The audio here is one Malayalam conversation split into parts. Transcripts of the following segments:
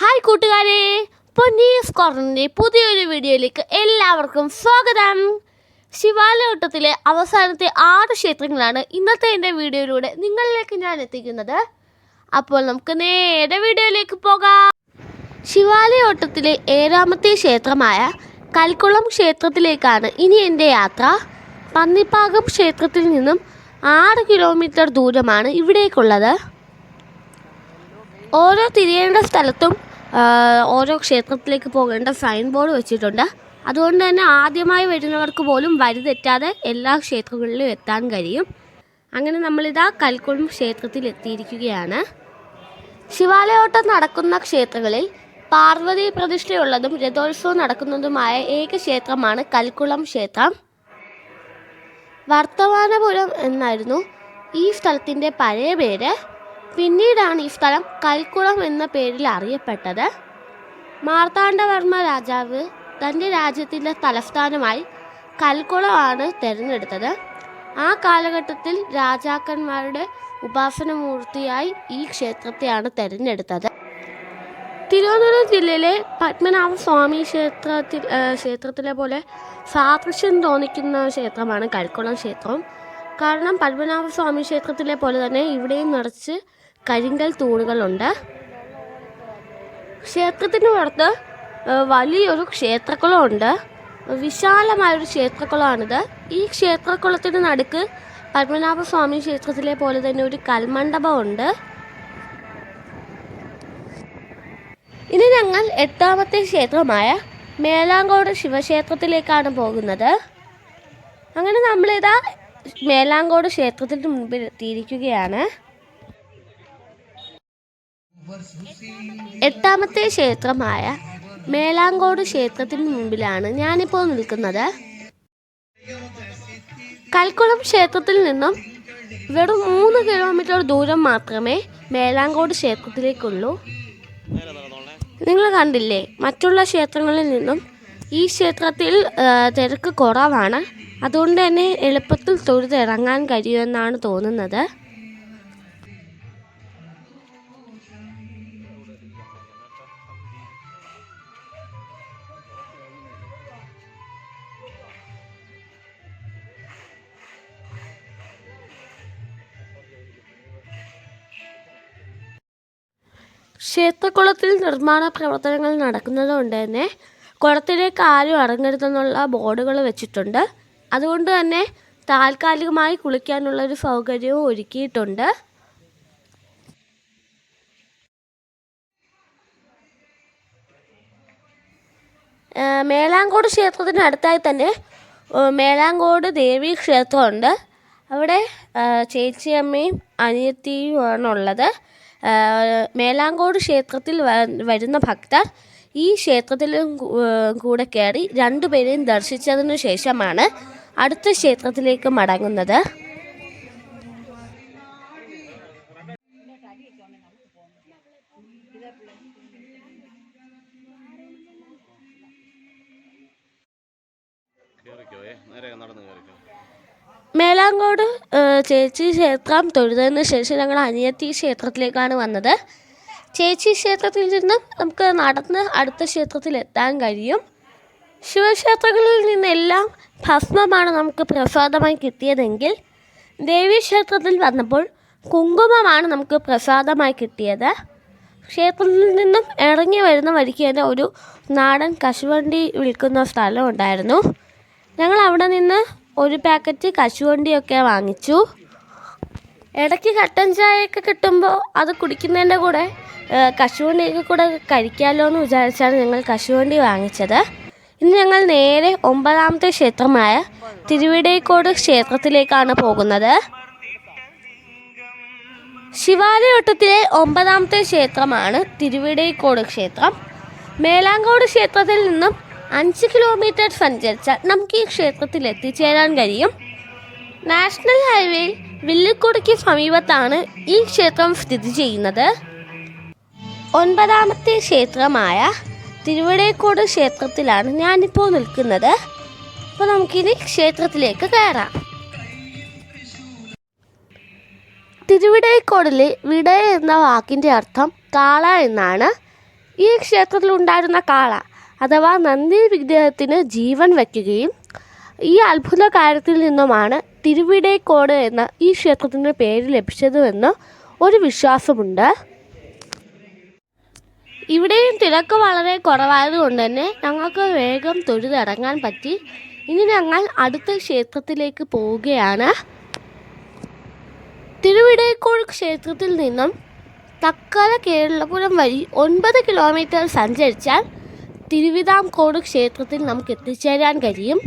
ഹായ് കൂട്ടുകാരെ. പൊന്നീസ് കോർണറിന്റെ പുതിയൊരു വീഡിയോയിലേക്ക് എല്ലാവർക്കും സ്വാഗതം. ശിവാലയോട്ടത്തിലെ അവസാനത്തെ ആറ് ക്ഷേത്രങ്ങളാണ് ഇന്നത്തെ എന്റെ വീഡിയോയിലൂടെ നിങ്ങളിലേക്ക് ഞാൻ എത്തിക്കുന്നത്. അപ്പോൾ നമുക്ക് നേരെ വീഡിയോയിലേക്ക് പോകാം. ശിവാലയോട്ടത്തിലെ ഏഴാമത്തെ ക്ഷേത്രമായ കൽക്കുളം ക്ഷേത്രത്തിലേക്കാണ് ഇനി എന്റെ യാത്ര. പന്നിപ്പാകം ക്ഷേത്രത്തിൽ നിന്നും ആറ് കിലോമീറ്റർ ദൂരമാണ് ഇവിടേക്കുള്ളത്. ഓരോ തിരിയേണ്ട സ്ഥലത്തും ഓരോ ക്ഷേത്രത്തിലേക്ക് പോകേണ്ട സൈൻ ബോർഡ് വെച്ചിട്ടുണ്ട്. അതുകൊണ്ട് തന്നെ ആദ്യമായി വരുന്നവർക്ക് പോലും വഴി തെറ്റാതെ എല്ലാ ക്ഷേത്രങ്ങളിലും എത്താൻ കഴിയും. അങ്ങനെ നമ്മളിതാ കൽക്കുളം ക്ഷേത്രത്തിൽ എത്തിയിരിക്കുകയാണ്. ശിവാലയോട്ടം നടക്കുന്ന ക്ഷേത്രങ്ങളിൽ പാർവതി പ്രതിഷ്ഠയുള്ളതും രഥോത്സവം നടക്കുന്നതുമായ ഏക ക്ഷേത്രമാണ് കൽക്കുളം ക്ഷേത്രം. വർത്തമാനപുരം എന്നായിരുന്നു ഈ സ്ഥലത്തിന്റെ പഴയ പേര്. പിന്നീടാണ് ഈ സ്ഥലം കൽക്കുളം എന്ന പേരിൽ അറിയപ്പെട്ടത്. മാർത്താണ്ഡവർമ്മ രാജാവ് തന്റെ രാജ്യത്തിന്റെ തലസ്ഥാനമായി കൽക്കുളമാണ് തിരഞ്ഞെടുത്തത്. ആ കാലഘട്ടത്തിൽ രാജാക്കന്മാരുടെ ഉപാസനമൂർത്തിയായി ഈ ക്ഷേത്രത്തെയാണ് തിരഞ്ഞെടുത്തത്. തിരുവനന്തപുരം ജില്ലയിലെ പത്മനാഭ സ്വാമി ക്ഷേത്രത്തിൽ ക്ഷേത്രത്തിലെ പോലെ സാദൃശ്യം തോന്നിക്കുന്ന ക്ഷേത്രമാണ് കൽക്കുളം ക്ഷേത്രം. കാരണം പത്മനാഭ സ്വാമി ക്ഷേത്രത്തിലെ പോലെ തന്നെ ഇവിടെയും നിറച്ച് കരിങ്കൽ തൂണുകളുണ്ട്. ക്ഷേത്രത്തിന് പുറത്ത് വലിയൊരു ക്ഷേത്രക്കുളമുണ്ട്. വിശാലമായൊരു ക്ഷേത്രക്കുളമാണിത്. ഈ ക്ഷേത്രക്കുളത്തിന് നടുക്ക് പത്മനാഭസ്വാമി ക്ഷേത്രത്തിലെ പോലെ തന്നെ ഒരു കൽമണ്ഡപമുണ്ട്. ഇനി ഞങ്ങൾ എട്ടാമത്തെ ക്ഷേത്രമായ മേലാങ്കോട് ശിവക്ഷേത്രത്തിലേക്കാണ് പോകുന്നത്. അങ്ങനെ നമ്മളിതാ മേലാങ്കോട് ക്ഷേത്രത്തിന് മുൻപിൽ എത്തിയിരിക്കുകയാണ്. എട്ടാമത്തെ ക്ഷേത്രമായ മേലാങ്കോട് ക്ഷേത്രത്തിന് മുമ്പിലാണ് ഞാനിപ്പോൾ നിൽക്കുന്നത്. കൽക്കുളം ക്ഷേത്രത്തിൽ നിന്നും വെറും മൂന്ന് കിലോമീറ്റർ ദൂരം മാത്രമേ മേലാങ്കോട് ക്ഷേത്രത്തിലേക്കുള്ളൂ. നിങ്ങൾ കണ്ടില്ലേ മറ്റുള്ള ക്ഷേത്രങ്ങളിൽ നിന്നും ഈ ക്ഷേത്രത്തിൽ തിരക്ക് കുറവാണ്. അതുകൊണ്ട് തന്നെ എളുപ്പത്തിൽ തൊഴുതിറങ്ങാൻ കഴിയുമെന്നാണ് തോന്നുന്നത്. ക്ഷേത്രക്കുളത്തിൽ നിർമ്മാണ പ്രവർത്തനങ്ങൾ നടക്കുന്നതുകൊണ്ട് തന്നെ കുളത്തിലേക്ക് ആരും ഇറങ്ങരുതെന്നുള്ള ബോർഡുകൾ വെച്ചിട്ടുണ്ട്. അതുകൊണ്ട് തന്നെ താൽക്കാലികമായി കുളിക്കാനുള്ള ഒരു സൗകര്യവും ഒരുക്കിയിട്ടുണ്ട്. മേലാങ്കോട് ക്ഷേത്രത്തിന് അടുത്തായി തന്നെ മേലാങ്കോട് ദേവി ക്ഷേത്രമുണ്ട്. അവിടെ ചേച്ചിയമ്മയും അനിയത്തിയുമാണുള്ളത്. മേലാങ്കോട് ക്ഷേത്രത്തിൽ വരുന്ന ഭക്തർ ഈ ക്ഷേത്രത്തിലും കൂടെ കയറി രണ്ടുപേരെയും ദർശിച്ചതിനു ശേഷമാണ് അടുത്ത ക്ഷേത്രത്തിലേക്ക് മടങ്ങുന്നത് കയറിക്കോയേ നേരെ നടന്ന് കയറിക്കോ ആ, ചേച്ചി ക്ഷേത്രം തൊഴുതതിന് ശേഷം ഞങ്ങൾ അനിയത്തി ക്ഷേത്രത്തിലേക്കാണ് വന്നത്. ചേച്ചി ക്ഷേത്രത്തിൽ നിന്ന് നമുക്ക് നടന്ന് അടുത്ത ക്ഷേത്രത്തിൽ എത്താൻ കഴിയും. ശിവക്ഷേത്രങ്ങളിൽ നിന്നെല്ലാം ഭസ്മമാണ് നമുക്ക് പ്രസാദമായി കിട്ടിയതെങ്കിൽ ദേവീക്ഷേത്രത്തിൽ വന്നപ്പോൾ കുങ്കുമമാണ് നമുക്ക് പ്രസാദമായി കിട്ടിയത്. ക്ഷേത്രത്തിൽ നിന്നും ഇറങ്ങി വരുന്ന വഴിക്ക് തന്നെ ഒരു നാടൻ കശുവണ്ടി വിൽക്കുന്ന സ്ഥലം ഉണ്ടായിരുന്നു. ഞങ്ങൾ അവിടെ നിന്ന് ഒരു പാക്കറ്റ് കശുവണ്ടിയൊക്കെ വാങ്ങിച്ചു. ഇടയ്ക്ക് കട്ടൻ ചായയൊക്കെ കിട്ടുമ്പോൾ അത് കുടിക്കുന്നതിന്റെ കൂടെ കശുവണ്ടിയൊക്കെ കൂടെ കഴിക്കാമല്ലോ എന്ന് വിചാരിച്ചാണ് ഞങ്ങൾ കശുവണ്ടി വാങ്ങിച്ചത്. ഇന്ന് ഞങ്ങൾ നേരെ ഒമ്പതാമത്തെ ക്ഷേത്രമായ തിരുവിടേക്കോട് ക്ഷേത്രത്തിലേക്കാണ് പോകുന്നത്. ശിവാലയോട്ടത്തിലെ ഒമ്പതാമത്തെ ക്ഷേത്രമാണ് തിരുവിടേക്കോട് ക്ഷേത്രം. മേലാങ്കോട് ക്ഷേത്രത്തിൽ നിന്നും അഞ്ച് കിലോമീറ്റർ സഞ്ചരിച്ചാൽ നമുക്ക് ഈ ക്ഷേത്രത്തിൽ എത്തിച്ചേരാൻ കഴിയും. നാഷണൽ ഹൈവേയിൽ വില്ലിക്കുടിക്ക് സമീപത്താണ് ഈ ക്ഷേത്രം സ്ഥിതി ചെയ്യുന്നത്. ഒൻപതാമത്തെ ക്ഷേത്രമായ തിരുവിടേക്കോട് ക്ഷേത്രത്തിലാണ് ഞാനിപ്പോൾ നിൽക്കുന്നത്. അപ്പോൾ നമുക്കിനി ക്ഷേത്രത്തിലേക്ക് കയറാം. തിരുവിടേക്കോടിലെ വിട എന്ന വാക്കിന്റെ അർത്ഥം കാള എന്നാണ്. ഈ ക്ഷേത്രത്തിലുണ്ടായിരുന്ന കാള അഥവാ നന്ദി വിഗ്രഹത്തിന് ജീവൻ വയ്ക്കുകയും ഈ അത്ഭുത കാര്യത്തിൽ നിന്നുമാണ് തിരുവിടേക്കോട് എന്ന ഈ ക്ഷേത്രത്തിന്റെ പേര് ലഭിച്ചതുമെന്ന് ഒരു വിശ്വാസമുണ്ട്. ഇവിടെയും തിരക്ക് വളരെ കുറവായതുകൊണ്ട് തന്നെ ഞങ്ങൾക്ക് വേഗം തൊഴുതിറങ്ങാൻ പറ്റി. ഇനി ഞങ്ങൾ അടുത്ത ക്ഷേത്രത്തിലേക്ക് പോവുകയാണ്. തിരുവിടേക്കോട് ക്ഷേത്രത്തിൽ നിന്നും തക്കര കേരളപുരം വഴി ഒൻപത് കിലോമീറ്റർ സഞ്ചരിച്ചാൽ തിരുവിതാംകോട് ക്ഷേത്രത്തിൽ നമുക്ക് എത്തിച്ചേരാൻ കഴിയും.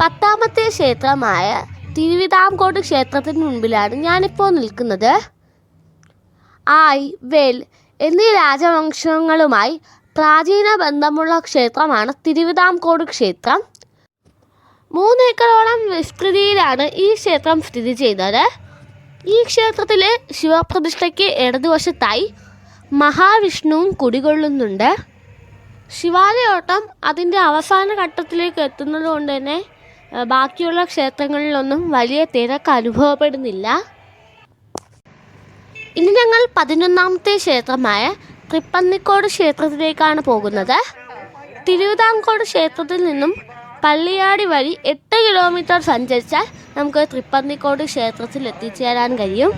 പത്താമത്തെ ക്ഷേത്രമായ തിരുവിതാംകോട് ക്ഷേത്രത്തിന് മുൻപിലാണ് ഞാനിപ്പോൾ നിൽക്കുന്നത്. ആയ് വേൽ എന്നീ രാജവംശങ്ങളുമായി പ്രാചീന ബന്ധമുള്ള ക്ഷേത്രമാണ് തിരുവിതാംകോട് ക്ഷേത്രം. മൂന്നേക്കറോളം വിസ്തൃതിയിലാണ് ഈ ക്ഷേത്രം സ്ഥിതി ചെയ്തത് ഈ ക്ഷേത്രത്തിലെ ശിവപ്രതിഷ്ഠയ്ക്ക് ഇടതുവശത്തായി മഹാവിഷ്ണുവും കുടികൊള്ളുന്നുണ്ട്. ശിവാലയോട്ടം അതിന്റെ അവസാന ഘട്ടത്തിലേക്ക് എത്തുന്നത് കൊണ്ട് തന്നെ ബാക്കിയുള്ള ക്ഷേത്രങ്ങളിലൊന്നും വലിയ തിരക്ക് അനുഭവപ്പെടുന്നില്ല. ഇനി ഞങ്ങൾ പതിനൊന്നാമത്തെ ക്ഷേത്രമായ തൃപ്പന്നിക്കോട് ക്ഷേത്രത്തിലേക്കാണ് പോകുന്നത്. തിരുവിതാംകോട് ക്ഷേത്രത്തിൽ നിന്നും പള്ളിയാടി വഴി എട്ട് കിലോമീറ്റർ സഞ്ചരിച്ചാൽ നമുക്ക് തൃപ്പന്നിക്കോട് ക്ഷേത്രത്തിൽ എത്തിച്ചേരാൻ കഴിയും.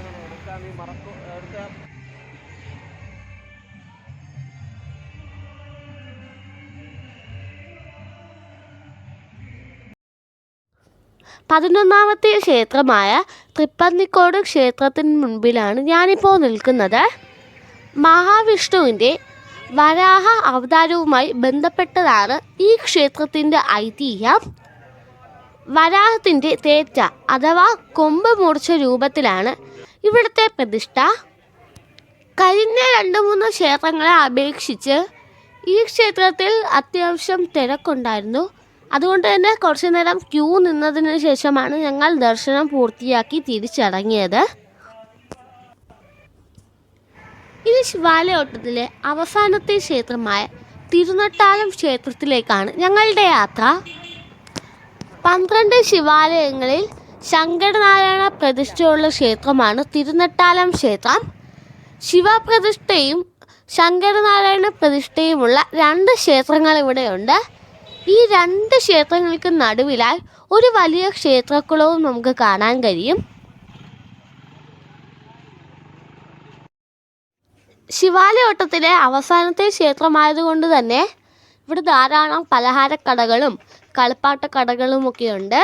പതിനൊന്നാമത്തെ ക്ഷേത്രമായ തൃപ്പന്നിക്കോട് ക്ഷേത്രത്തിന് മുൻപിലാണ് ഞാനിപ്പോൾ നിൽക്കുന്നത്. മഹാവിഷ്ണുവിന്റെ വരാഹ അവതാരവുമായി ബന്ധപ്പെട്ടതാണ് ഈ ക്ഷേത്രത്തിന്റെ ഐതിഹ്യം. വരാഹത്തിന്റെ തേറ്റ അഥവാ കൊമ്പ് മുറിച്ച രൂപത്തിലാണ് ഇവിടുത്തെ പ്രതിഷ്ഠ. കഴിഞ്ഞ രണ്ട് മൂന്ന് ക്ഷേത്രങ്ങളെ അപേക്ഷിച്ച് ഈ ക്ഷേത്രത്തിൽ അത്യാവശ്യം തിരക്കുണ്ടായിരുന്നു. അതുകൊണ്ട് തന്നെ കുറച്ചു നേരം ക്യൂ നിന്നതിന് ശേഷമാണ് ഞങ്ങൾ ദർശനം പൂർത്തിയാക്കി തിരിച്ചടങ്ങിയത്. ഇനി ശിവാലയോട്ടത്തിലെ അവസാനത്തെ ക്ഷേത്രമായ തിരുനട്ടാലം ക്ഷേത്രത്തിലേക്കാണ് ഞങ്ങളുടെ യാത്ര. പന്ത്രണ്ട് ശിവാലയങ്ങളിൽ ശങ്കരനാരായണ പ്രതിഷ്ഠയുള്ള ക്ഷേത്രമാണ് തിരുനട്ടാലം ക്ഷേത്രം. ശിവപ്രതിഷ്ഠയും ശങ്കരനാരായണ പ്രതിഷ്ഠയുമുള്ള രണ്ട് ക്ഷേത്രങ്ങൾ ഇവിടെയുണ്ട്. ഈ രണ്ട് ക്ഷേത്രങ്ങൾക്ക് നടുവിലായി ഒരു വലിയ ക്ഷേത്രക്കുളവും നമുക്ക് കാണാൻ കഴിയും. ശിവാലയോട്ടത്തിലെ അവസാനത്തെ ക്ഷേത്രമായതുകൊണ്ട് തന്നെ ഇവിടെ ധാരാളം പലഹാരക്കടകളും കളിപ്പാട്ട കടകളും ഒക്കെയുണ്ട്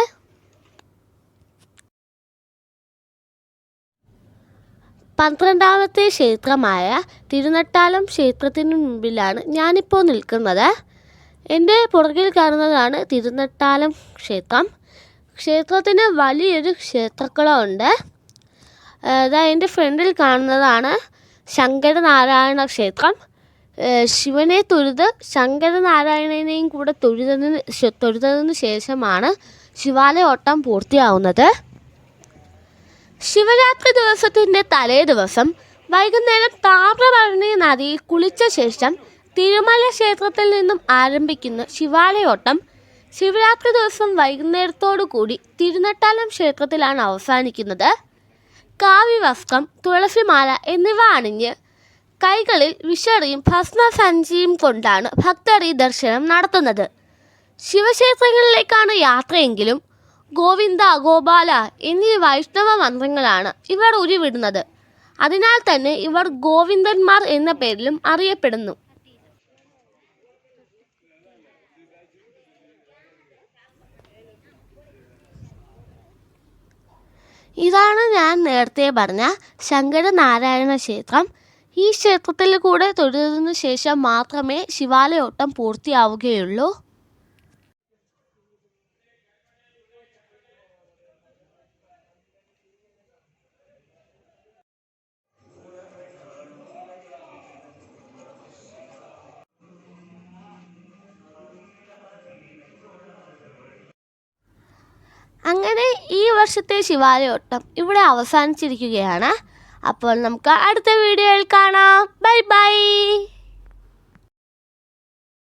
പന്ത്രണ്ടാമത്തെ ക്ഷേത്രമായ തിരുനട്ടാലം ക്ഷേത്രത്തിന് മുമ്പിലാണ് ഞാനിപ്പോൾ നിൽക്കുന്നത്. എന്റെ പുറകിൽ കാണുന്നതാണ് തിരുനെട്ടാലം ക്ഷേത്രം. ക്ഷേത്രത്തിന് വലിയൊരു ക്ഷേത്രക്കുളമുണ്ട് അതാ എന്റെ ഫ്രണ്ടിൽ കാണുന്നതാണ് ശങ്കരനാരായണ ക്ഷേത്രം. ശിവനെ തൊഴുത് ശങ്കരനാരായണനെയും കൂടെ തൊഴുതതിന് തൊഴുതതിന് ശേഷമാണ് ശിവാലയ ഓട്ടം പൂർത്തിയാവുന്നത്. ശിവരാത്രി ദിവസത്തിന്റെ തലേ ദിവസം വൈകുന്നേരം താമ്രപരണി നദിയിൽ കുളിച്ച ശേഷം തിരുമല ക്ഷേത്രത്തിൽ നിന്നും ആരംഭിക്കുന്ന ശിവാലയോട്ടം. ശിവരാത്രി ദിവസം വൈകുന്നേരത്തോടു കൂടി തിരുനട്ടാലം ക്ഷേത്രത്തിലാണ് അവസാനിക്കുന്നത്. കാവ്യവസ്ത്രം തുളസിമാല എന്നിവ അണിഞ്ഞ് കൈകളിൽ വിഷറിയും ഭസ്മസഞ്ചിയും കൊണ്ടാണ് ഭക്തർ ഈ ദർശനം നടത്തുന്നത്. ശിവക്ഷേത്രങ്ങളിലേക്കാണ് യാത്രയെങ്കിലും ഗോവിന്ദ ഗോപാല എന്നീ വൈഷ്ണവ മന്ത്രങ്ങളാണ് ഇവർ ഉരുവിടുന്നത്. അതിനാൽ തന്നെ ഇവർ ഗോവിന്ദന്മാർ എന്ന പേരിലും അറിയപ്പെടുന്നു. ഇതാണ് ഞാൻ നേരത്തെ പറഞ്ഞ ശങ്കരനാരായണ ക്ഷേത്രം. ഈ ക്ഷേത്രത്തിൽ കൂടെ തൊഴുതിനു ശേഷം മാത്രമേ ശിവാലയോട്ടം പൂർത്തിയാവുകയുള്ളൂ. അങ്ങനെ ഈ വർഷത്തെ ശിവാലയോട്ടം ഇവിടെ അവസാനിച്ചിരിക്കുകയാണ്. അപ്പോൾ നമുക്ക് അടുത്ത വീഡിയോയിൽ കാണാം. Bye bye.